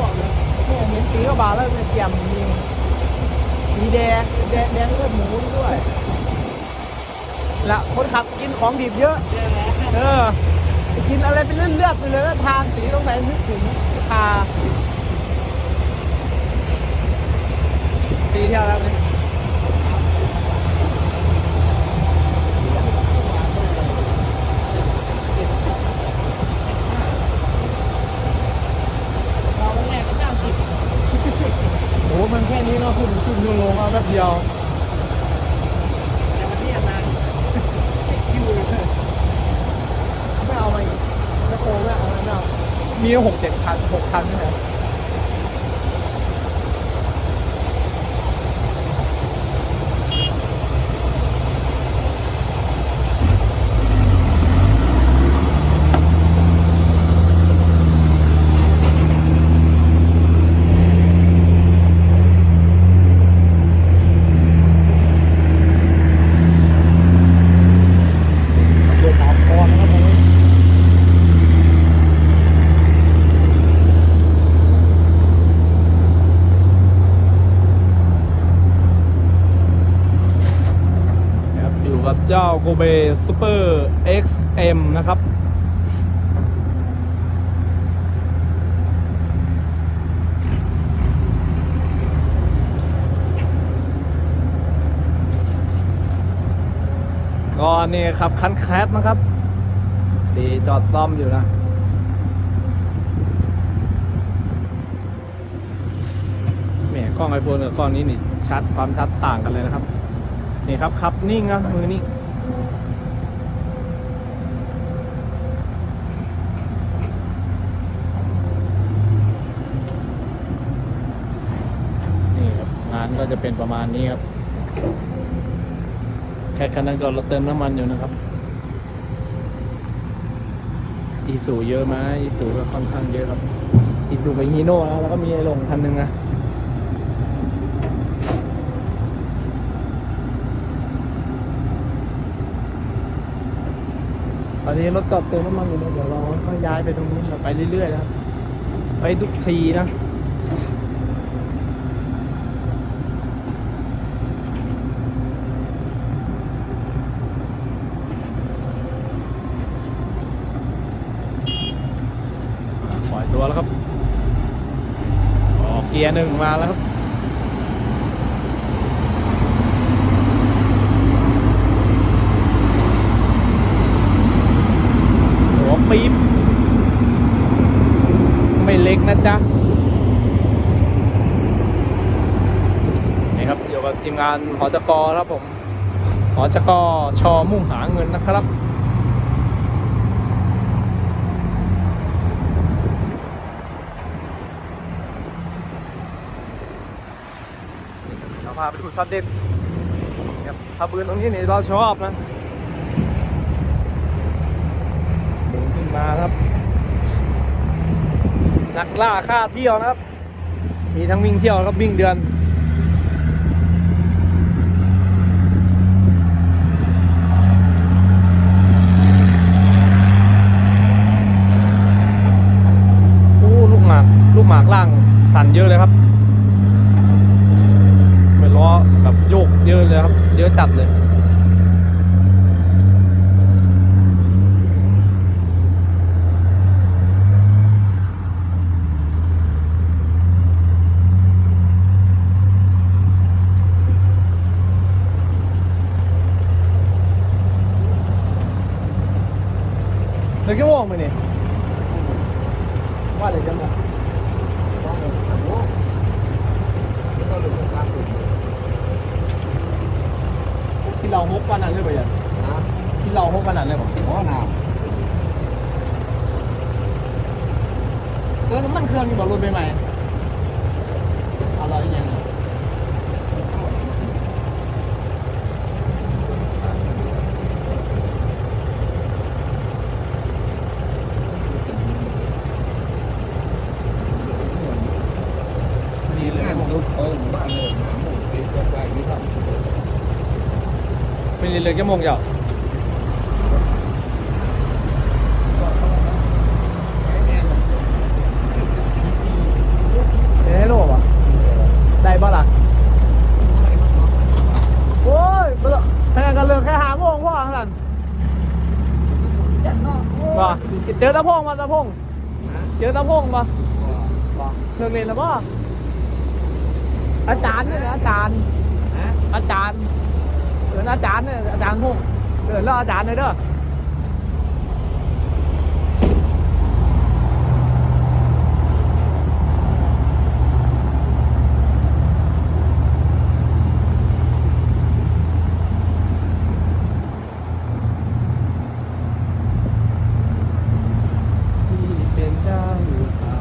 บอกเลยโอ้โหเห็นสีก็บาแล้วเนี่ยเกี่ยมจริงสีแดงแดงแดงเลือดหมูด้วยละคนขับกินของดิบเยอะเออกินอะไรเป็นเลือดเลือดไปเลยแล้วทานสีตรงไหนนึกถึงคาปีเที่ยวแล้วเนี่ยเราแรกก็จ้างสิบโอ้มันแค่นี้ก็ขึ้นขึ้นลงลงเอาแป๊บเดียว แต่มันเนี่ยนานคิวเลยไม่เอามาอีกไม่โคไม่เอาไม่เอา มีหกเจ็ดพันหกพันนี่แหละเดือดสามคอนนะครับตรงนี้ครับอยู่กับ เจ้าโกเบซูเปอร์ XM นะครับ ก็นี่ครับคันแคสนะครับ ดีจอดซ่อมอยู่นะแหมกล้องไอโฟนกับกล้องนี้นี่ชัดความชัดต่างกันเลยนะครับ นี่ครับ ครับนิ่งนะมือนิ่งนี่ครับงาน ก็จะเป็นประมาณนี้ครับ แค่คันนั้นก็เราเติมน้ำมันอยู่นะครับ อีสูเยอะไหมอีสูก็ค่อนข้างเยอะครับ อีสูกับฮีโน่นะแล้วก็มีไอ้หลงคันหนึ่งนะตอนนี้รถจอดเติมน้ำมันอยู่นะเดี๋ยวเราค่อยย้ายไปตรงนี้เราไปเรื่อยๆนะครับ ไปทุกทีนะ ปล่อย ตัวแล้วครับ ออกเกียร์หนึ่งมาแล้วครับหัวปี๊บไม่เล็กนะจ๊ะนี่ครับอยู่กับทีมงานหอจกครับผมหอจกชอมุ่งหาเงินนะครับ เรา พาไปดูช็อตเด็ดครับถ้าปืนตรงนี้เนี่ยเราชอบนะหมุนขึ้นมาครับ นักล่าค่าเที่ยวนะครับ มีทั้งวิ่งเที่ยวครับวิ่งเดือน โอ้ลูกหมาก ลูกหมากล่างสั่นเยอะเลยครับ ไม่ล้อแบบโยกเยอะเลยครับ เยอะจัดเลย เดี๋ยวกี่โม งไปเนี่ยว่าเดี๋ยจะโมงที่เราฮกวันนั้นเลยป่ะยันที่เราฮกวันนั้นเลยป่ะเออน้ำมันเครื่องอยู่บ่รถใหมอาเราอย่าง เหลือแค่โมงเดียวเดี๋ยโลบ่ะได้บ่ล่ะโอ้ยบลอทางานกันเหลือแค่หาโมงพ่อขนาดบ่ะเจอตะพงมาตะพงเจอตะพงมาเลิกเรียนแล้วบ่อาจารย์นี่นะอาจารย์อาจารย์ เอออาจารย์เนี่ยอาจารย์พุ่งเออแล้วอาจารย์เลยเด้อที่เป็นเจ้าอยู่ป่า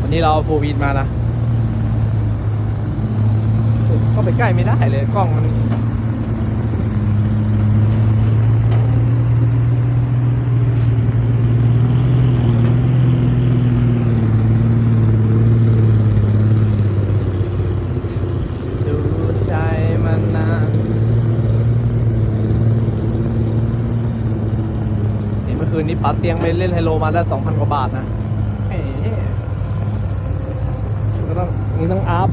วั นี้เราเอาฟูวีดมานะเข้าไปใกล้ไม่ได้เลยกล้องมันดูใจมันนานนี่เมื่อคืนนี้ปัดเตียงไปเล่นไฮโลมาได้สองพันกว่าบาทนะเฮ้ ก็ต้องนี่ต้องอัพ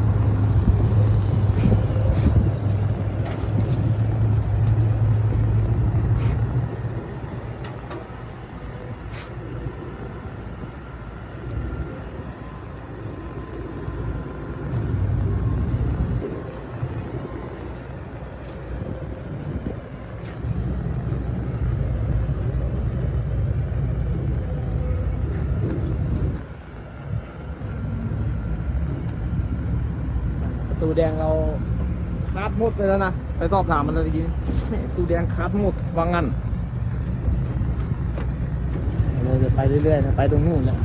ประตู แดงเราคาดหมดไปแล้วนะ ไปสอบถามมันเลยทีนี้แหม่ประตูแดงคาดหมดว่างั้นเราจะไปเรื่อยๆนะ ไปตรงนู้นแหละ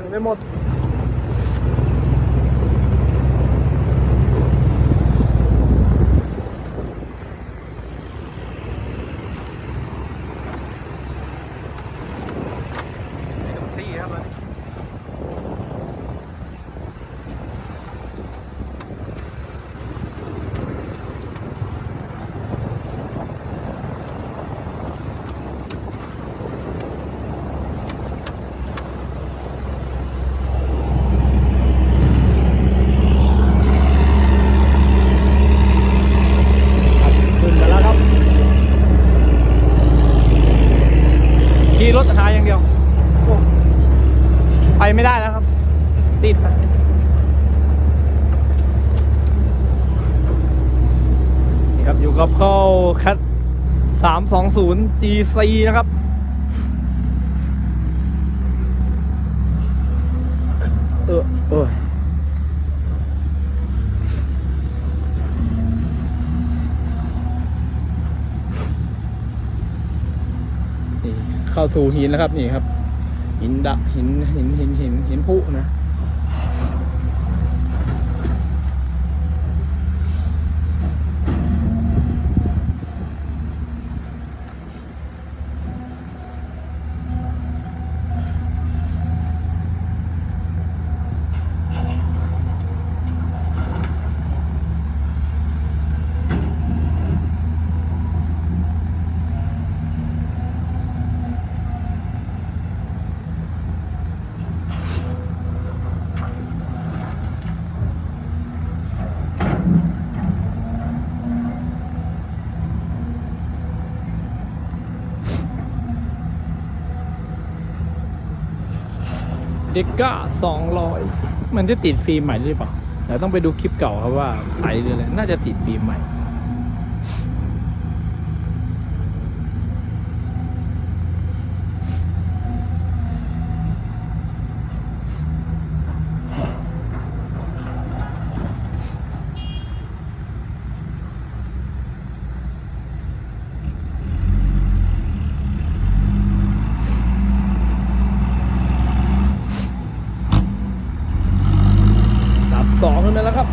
สั่นไปหมด ไม่ต้องซี่ครับมันครับขึ้นมาแล้วครับ ขี่รถหาอย่างเดียวโอ้ไปไม่ได้แล้วครับ ติดนะนี่ครับ อยู่กับเข้าคัดสามสองศูนย์ GC นะครับ เออเออนี่เข้าสู่หินแล้วครับนี่ครับ หินดะหินหินหินหินหินผุนะ ด็กก้าสองร้อยมันจะติดฟิล์มใหม่หรือเปล่าเดี๋ยวต้องไปดูคลิปเก่าครับว่าใสหรืออะไรน่าจะติดฟิล์มใหม่ สองขึ้นมาแล้วครับ